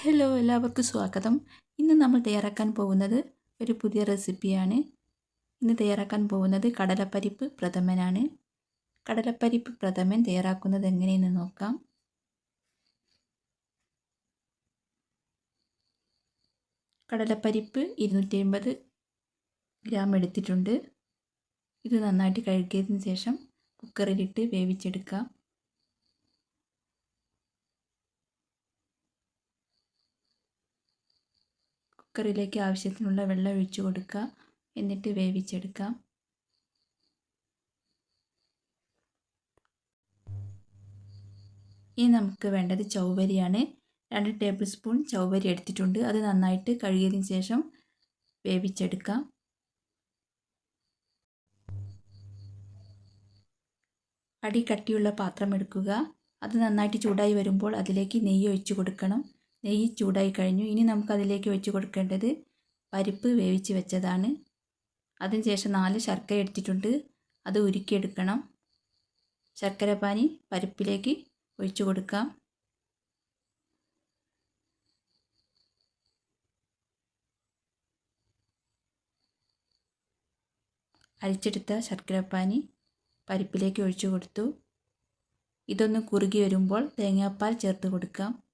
Hello എല്ലാവർക്കും സ്വാഗതം. ഇന്ന് നമ്മൾ തയ്യാറാക്കാൻ പോകുന്നത് ഒരു പുതിയ റെസിപ്പിയാണ് ഇന്ന് തയ്യാറാക്കാൻ പോകുന്നത് കടലപ്പരിപ്പ് പ്രഥമനാണ്. കടലപ്പരിപ്പ് പ്രഥമൻ തയ്യാറാക്കുന്നത് എങ്ങനെയെന്ന് നോക്കാം. കടലപ്പരിപ്പ് ഇരുന്നൂറ്റി അമ്പത് ഗ്രാം എടുത്തിട്ടുണ്ട്. ഇത് നന്നായിട്ട് കഴുകിയതിന് ശേഷം കുക്കറിലിട്ട് വേവിച്ചെടുക്കാം. കുക്കറിലേക്ക് ആവശ്യത്തിനുള്ള വെള്ളം ഒഴിച്ചു കൊടുക്കുക. എന്നിട്ട് വേവിച്ചെടുക്കാം. ഇനി നമുക്ക് വേണ്ടത് ചൗവരിയാണ്. രണ്ട് ടേബിൾ സ്പൂൺ ചൗവരി എടുത്തിട്ടുണ്ട്. അത് നന്നായിട്ട് കഴുകിയതിന് ശേഷം വേവിച്ചെടുക്കാം. അടി കട്ടിയുള്ള പാത്രം എടുക്കുക. അത് നന്നായിട്ട് ചൂടായി വരുമ്പോൾ അതിലേക്ക് നെയ്യ് ഒഴിച്ചു കൊടുക്കണം. നെയ്യ് ചൂടായി കഴിഞ്ഞു. ഇനി നമുക്കതിലേക്ക് വെച്ച് കൊടുക്കേണ്ടത് പരിപ്പ് വേവിച്ച് വെച്ചതാണ്. അതിനുശേഷം നാല് ശർക്കര എടുത്തിട്ടുണ്ട്. അത് ഉരുക്കിയെടുക്കണം. ശർക്കര പാനി പരിപ്പിലേക്ക് ഒഴിച്ചു കൊടുക്കാം. അരിച്ചെടുത്ത ശർക്കരപ്പാനി പരിപ്പിലേക്ക് ഒഴിച്ചു കൊടുത്തു. ഇതൊന്ന് കുറുകി വരുമ്പോൾ തേങ്ങാപ്പാൽ ചേർത്ത് കൊടുക്കാം.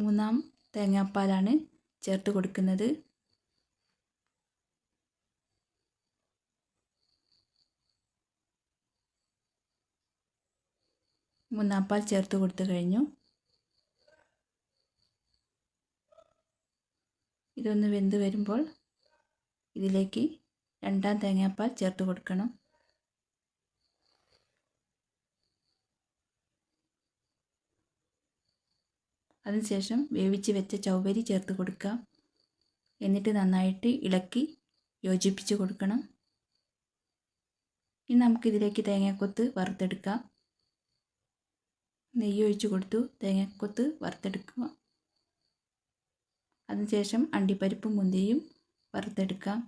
മൂന്നാം തേങ്ങാപ്പാലാണ് ചേർത്ത് കൊടുക്കുന്നത്. മൂന്നാപ്പാൽ ചേർത്ത് കൊടുത്തു കഴിഞ്ഞു. ഇതൊന്ന് വെന്ത് വരുമ്പോൾ ഇതിലേക്ക് രണ്ടാം തേങ്ങാപ്പാൽ ചേർത്ത് കൊടുക്കണം. അതിനുശേഷം വേവിച്ച് വെച്ച ചൗവരി ചേർത്ത് കൊടുക്കുക എന്നിട്ട് നന്നായിട്ട് ഇളക്കി യോജിപ്പിച്ച് കൊടുക്കണം. ഇനി നമുക്കിതിലേക്ക് തേങ്ങാക്കൊത്ത് വറുത്തെടുക്കാം. നെയ്യ് ഒഴിച്ച് കൊടുത്തു. തേങ്ങാക്കൊത്ത് വറുത്തെടുക്കുക. അതിനുശേഷം അണ്ടിപ്പരിപ്പും മുന്തിരിയും വറുത്തെടുക്കാം.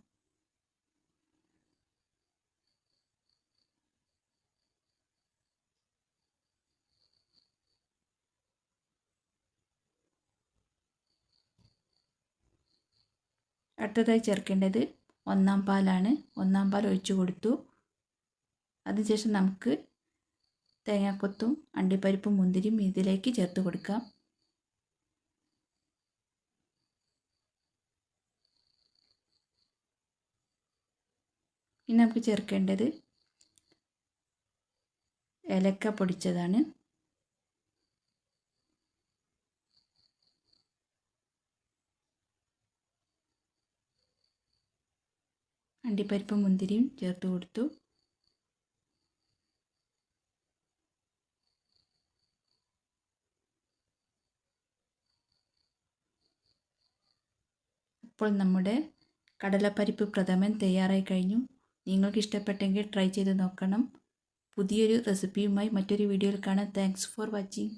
അടുത്തതായി ചേർക്കേണ്ടത് ഒന്നാം പാലാണ്. ഒന്നാം പാൽ ഒഴിച്ചു കൊടുത്തു. അതിനുശേഷം നമുക്ക് തേങ്ങാക്കൊത്തും അണ്ടിപ്പരിപ്പും മുന്തിരിയും ഇതിലേക്ക് ചേർത്ത് കൊടുക്കാം. ഇനി നമുക്ക് ചേർക്കേണ്ടത് ഏലക്ക പൊടിച്ചതാണ്. അണ്ടിപ്പരിപ്പും മുന്തിരിയും ചേർത്ത് കൊടുത്തു. അപ്പോൾ നമ്മുടെ കടലപ്പരിപ്പ് പ്രഥമൻ തയ്യാറായി കഴിഞ്ഞു. നിങ്ങൾക്ക് ഇഷ്ടപ്പെട്ടെങ്കിൽ ട്രൈ ചെയ്ത് നോക്കണം. പുതിയൊരു റെസിപ്പിയുമായി മറ്റൊരു വീഡിയോയിൽ കാണാം. Thanks for watching